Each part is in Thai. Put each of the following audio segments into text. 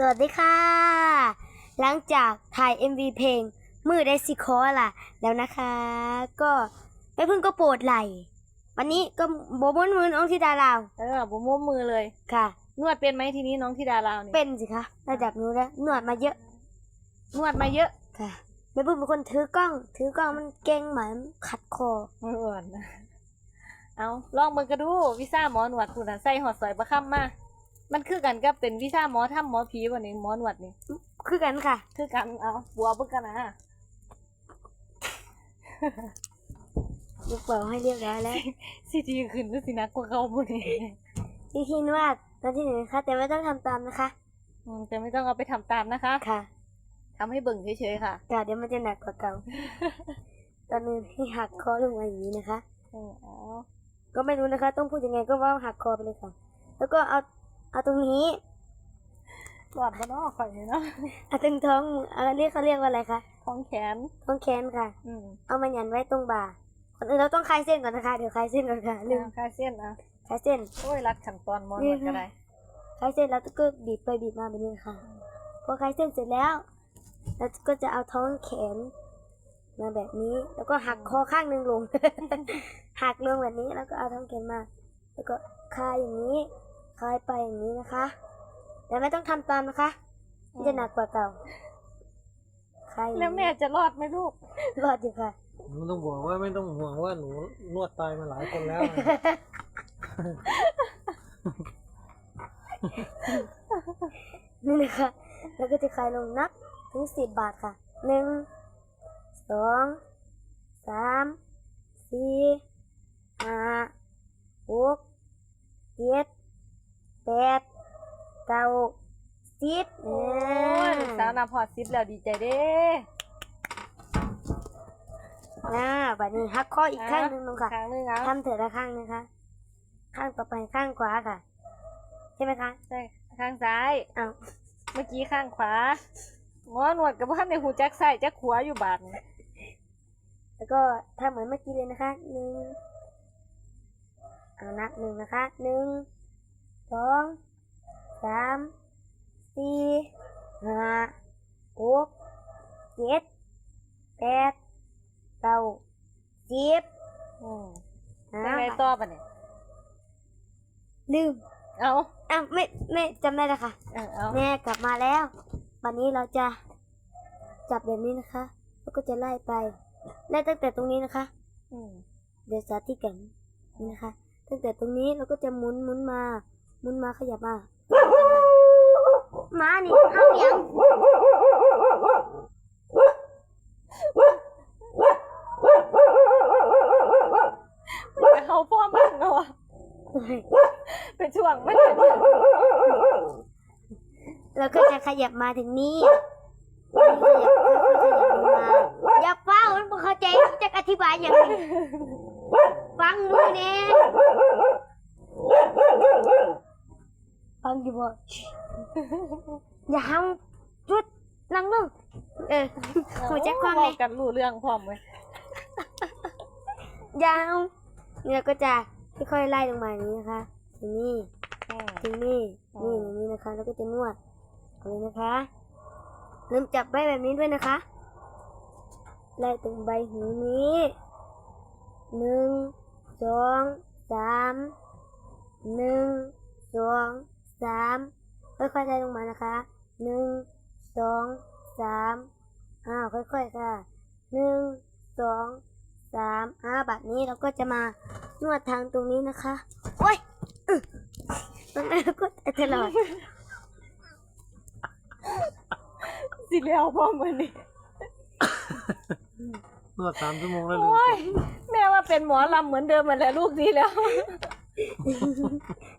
สวัสดีค่ะ หลังจากถ่าย MV เพลง มือได้สิคอล่ะ แล้วนะคะ ก็ไม่เพิ่งก็โปรดไหล วันนี้ก็โบมนมือน้องธิดาลาว เออบุมมือเลย ค่ะ นวดเป็นไหมทีนี้น้องธิดาลาวเนี่ยเป็นสิคะระดับนู้นแล้วนวดมาเยอะนวดมาเยอะค่ะไม่เพิ่งเป็นคนถือกล้อง ถือกล้องมันเก่งเหมือนขัดคอเออนะเอาลองมือกระดูวิซ่าหมอหนวดคุณน่ะใส่หอดสอยประค่ำมา มันคือกันกับเป็นวิซ่าหมอถ้ำหมอผีวันนี้หมอหนวดนี่คือกันค่ะ คือกันเอาบัวเบิ่งกันนะลูกเปิดให้เรียบร้อยแล้วสิดีขึ้นหรือสินักกว่าเขาบุนี่วิธีนวดตอนที่หนึ่งนะคะแต่ไม่ต้องทำตามนะคะอืมแต่ไม่ต้องเอาไปทำตามนะคะ ค่ะทำให้เบิ่งเฉยๆค่ะค่ะเดี๋ยวมันจะหนักกว่าเก่าตอนนี้ให้หักคอลงมาอย่างนี้นะคะเออเอาก็ไม่รู้นะคะ ต้องพูดยังไงก็ว่าหักคอไปเลยค่ะ แล้วก็เอา เอาตรงนี้หลอดบ้านนอกข่อยนี่เนาะเอาตรงท้องอะไรเรียกเขาเรียกว่าอะไรคะท้องแขนท้องแขนค่ะ อืมเอามาหยันไว้ตรงบ่าก่อนอื่นเราต้องคลายเส้นก่อนนะคะเดี๋ยวคลายเส้นก่อนค่ะลืมอ่าคลายเส้นอะคลายเส้นโอ้ยรัดขั้นตอนหมอหนวดก็ได้คลายเส้นแล้วก็บีบไปบีบมาแบบนี้นะคะพอคลายเส้นเสร็จแล้วเราก็จะเอาท้องแขนมาแบบนี้ แล้วก็หักคอข้างหนึ่งลงหักลงแบบนี้แล้วก็เอาท้องแขนมา แล้วก็คลายอย่างนี้ คลายไปอย่างนี้นะคะ แต่ไม่ต้องทำตามนะคะมันจะหนักกว่าเก่าคลายอย่างนี้แล้วแม่จะรอดไหมลูก รอดอยู่ค่ะ หนูต้องบอกว่าไม่ต้องห่วงว่าหนูนวดตายมาหลายคนแล้วนะ นี่นะคะ แล้วก็จะคลายลงนับถึงสิบบาทค่ะ หนึ่ง สอง สาม สี่ ห้า หก เจ็ด แปดเก้าสิบโอ้ยลูกสาวนาพอดซิปแล้วดีใจเด้อ่าบัดนี้หักข้ออีกข้างหนึ่งลงค่ะครั้งหนึงเอาทำเถอะละข้างนะคะ ข้างต่อไปข้างขวาค่ะ ใช่ไหมคะใช่ข้างซ้าย อ้าวเมื่อกี้ข้างขวาหมอหนวดกับพ่านในหูจักใส่จักขวาอยู่บาดนี่แล้วก็ทำเหมือนเมื่อกี้เลยนะคะหนึ่งเอานับหนึ่งนะคะหนึ่ง สองสามสี่ห้าหกเจ็ดแปดเก้าสิบอืมอ่าจังไงต่อปะเนี่ยลืมเอาอ้าวไม่ไม่จำได้แล้วค่ะเออเอาแม่กลับมาแล้ว วันนี้เราจะจับแบบนี้นะคะ แล้วก็จะไล่ไปไล่ตั้งแต่ตรงนี้นะคะ อืมเดี๋ยวสาธิตกันนี่นะคะ ตั้งแต่ตรงนี้เราก็จะหมุนหมุนมาห มุนมาขยับมามานี่เอาเดี๋ยวไปเขาพ่อมันเนาะเป็นช่วงไม่เป็นช่วงเราก็จะขยับมาถึงนี้ขยับค่อยๆขยับลงมาอย่าเฝ้ามันบ่เข้าใจจะอธิบายอย่างไรฟังมือเน่ ฟังอยู่บ่อย่าห้ามจุดนั่งลงเออหัวใจกว้างเลยเว้กันรู้เรื่องพร้อมเลยยาวเนี่ยก็จะค่อยๆไล่ลงมาอย่างนี้นะคะถึงนี่อืม ถึงนี่อ๋อ นี่อย่างนี้นะคะ แล้วก็จะนวดเอาเลยนะคะเริ่มจับใบแบบนี้ด้วยนะคะไล่ตรงใบหูนี้หนึ่งสองสามหนึ่งสอง สามค่อยๆไล่ลงมานะคะหนึ่งสองสามอ้าวค่อยๆค่ะหนึ่งสองสามอ่าบัดนี้เราก็จะมานวดทางตรงนี้นะคะโอ้ยอึ๊ะตรงนั้นเราก็ตลอดสิเลี้ยวพร้อมมือนี่นวดสามชั่วโมงแล้วลืมโอ้ยแม่ว่าเป็นหมอลำเหมือนเดิมมาแล้วลูกดีแล้ว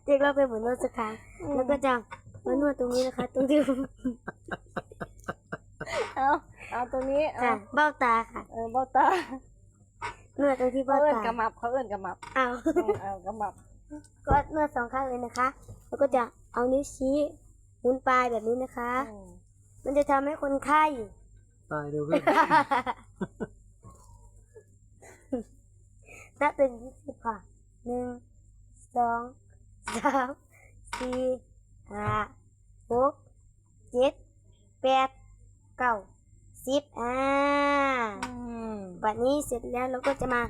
เรียกเราไปเหมือนนวดสักครั้ง แล้วก็จะมานวดตรงนี้นะคะ ตรงที่เอาเอาตรงนี้เอาค่ะเบ้าตาค่ะเออเบ้าตานวดตรงที่เขาเบ้าเอิ้นตากระมับเขาเอิ้นกระมับเอาอืมเอากระมับก็นวดสองข้างเลยนะคะ แล้วก็จะเอานิ้วชี้หมุนปลายแบบนี้นะคะ อืมมันจะทำให้คนไข้ ตายเร็วขึ้น นับเป็นยี่สิบค่ะหนึ่งสองสาม สี่ห้าหกเจ็ดแปดเก้าสิบอ่าอืมบัดนี้เสร็จแล้วเราก็จะมา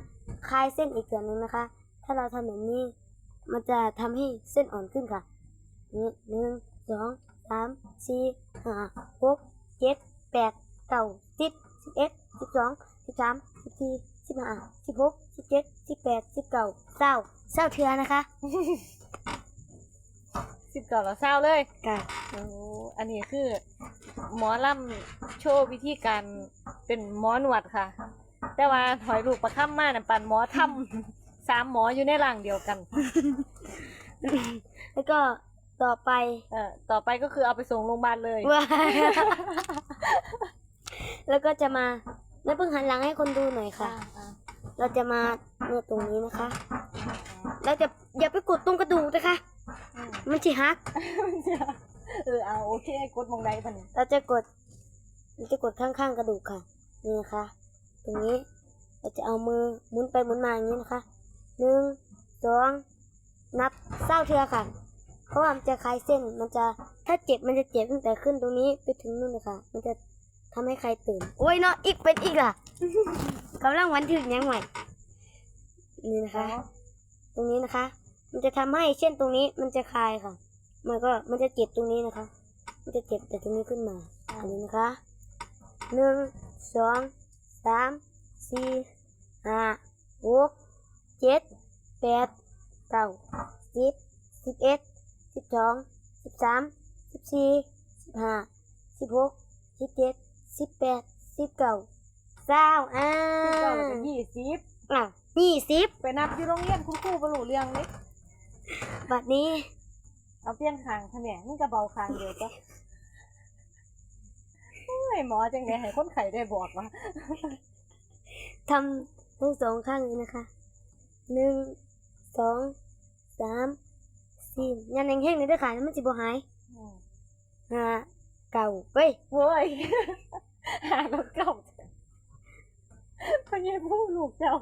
คลายเส้นอีกส่วนหนึ่งนะคะ ถ้าเราทำแบบนี้ มันจะทำให้เส้นอ่อนขึ้นค่ะนี่หนึ่งสองสามสี่ห้าหกเจ็ดแปดเก้าสิบสิบเอ็ดสิบสองสิบสามสิบสี่สิบห้าสิบหกสิบเจ็ดสิบแปดสิบเก้าเศร้าเศร้าเทือนะคะ สิบเก่าแล้วเศร้าเลยค่ะโอ้อันนี้คือ หมอลำโชว์วิธีการเป็นหมอหนวดค่ะ แต่ว่าถอยลูกประค่ำมาน่ะปันหมอทำสามหมออยู่ในร่างเดียวกัน แล้วก็ต่อไปเอ่อต่อไปก็คือเอาไปส่งโรงพยาบาลเลยว่าแล้วก็จะมาแล้วเพิ่งหันหลังให้คนดูหน่อยค่ะอ่าเราจะมานวดตรงนี้นะคะ เราจะอย่าไปกดตรงกระดูกนะคะอื มมันจะหัก เออเอาโอเคกดมองใดปะเนี่ยเราจะกด เราจะกดข้างๆกระดูกค่ะ นี่นะคะ ตรงนี้ เราจะเอามือหมุนไปหมุนมาอย่างนี้นะคะหนึ่งสองนับเศร้าเทือค่ะ เพราะว่ามันจะคลายเส้น มันจะ ถ้าเจ็บมันจะเจ็บตั้งแต่ขึ้นตรงนี้ไปถึงนู่นเลยค่ะ มันจะทำให้ใครตื่น โอ้ยเนาะ อีกเป็นอีกล่ะกำลังวันถึงยังใหม่นี่นะคะ ตรงนี้นะคะ มันจะทำให้เช่นตรงนี้มันจะคลายค่ะ มันก็มันจะเจ็บตรงนี้นะคะ มันจะเจ็บแต่ตรงนี้ขึ้นมาอันนี้นะคะหนึ่งสองสามสี่ห้าหกเจ็ดแปดเก้าสิบสิบเอ็ดสิบสองสิบสามสิบสี่สิบห้าสิบหกสิบเจ็ดสิบแปดสิบเก้าเศร้าอ่าสิบเก้าแล้วก็ยี่สิบอะยี่สิบไปนับที่โรงเรียนคุณครูบรรลุเรื่องเลย บัดนี้เอาเปลี่ยนคางคะเนี่ยมันกระเบาคางเดียวจ้ะโอ้ยหมอจังไงให้คนไข้ได้บอกว่าทำทั้งสองข้างเลยนะคะหนึ่งสองสามสี่ยันแห้งๆเลยเด้วยค่ะมันจิบหายห้าเก้าเฮ้ยเว้ยหาแล้วเก่าพญาผู้ลูกเจ้า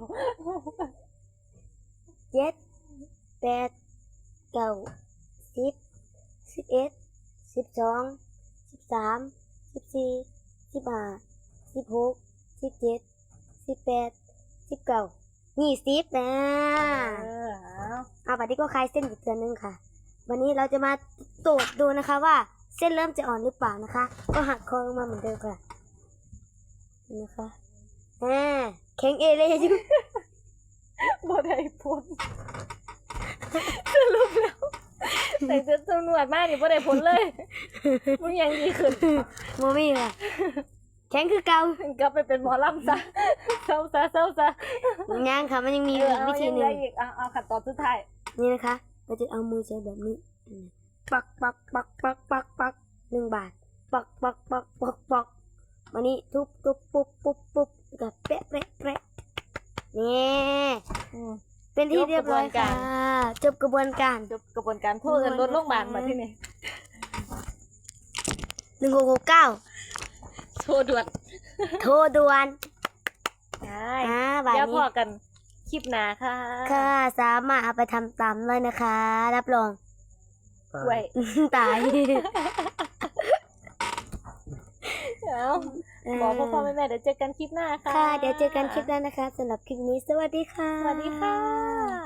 เจ็ดแปด เก้าสิบสิบเอ็ดสิบสองสิบสามสิบสี่สิบห้าสิบหกสิบเจ็ดสิบแปดสิบเก้ายี่สิบนะเออเอาเอาบัดนี้ก็คลายเส้นอีกเดือนหนึงค่ะ วันนี้เราจะมาตรวจดูนะคะว่าเส้นเริ่มจะอ่อนหรือเปล่านะคะ ก็หักคอลงมาเหมือนเดิมค่ะนี่นะคะอ่าแข็งเอเลยจุ๊บบ่ได้ผล สรุปแล้วใส่เสื้อจำนวนมากนี่บ่ได้ผลเลยมึงยังดีขึ้นโมมี่ค่ะแข็งคือเก่ากลับไปเป็นหมอลำซะเศร้าซะเศร้าซะยังค่ะมันยังมีเอออีกเอาวิธียังหนึ่ไงงอีกเอาเอาขั้นตอนสุดท้ายนี่นะคะ เราจะเอามือใช้แบบนี้อืมปักปักปักปักปักปักหนึ่งบาทปักปักปักปักปักวันนี้ทุบทุบปุ๊บปุ๊บปุ๊บแล้วก็เป๊ะเป๊ะเป๊ะนี่อืมเป็นที่เรียบร้อยค่ะ จบกระบวนการจบกระบวนการโทษเอินรถโรงพยาบาลมาที่นี่หนึ่งหกหกเก้าโทษด่วน โทรด่วนใช่อ่าบาทเดี๋ยวพนี้อกันคลิปหน้าค่ะ ค่ะสามารถเอาไปทำตามเลยนะคะ รับรองตายไว้ตายเอาบอกพ่อพ่อแม่แม่เดี๋ยวเจอกันคลิปหน้าค่ะ ค่ะ เดี๋ยวเจอกันคลิปหน้านะคะสำหรับคลิปนี้สวัสดีค่ะ สวัสดีค่ะ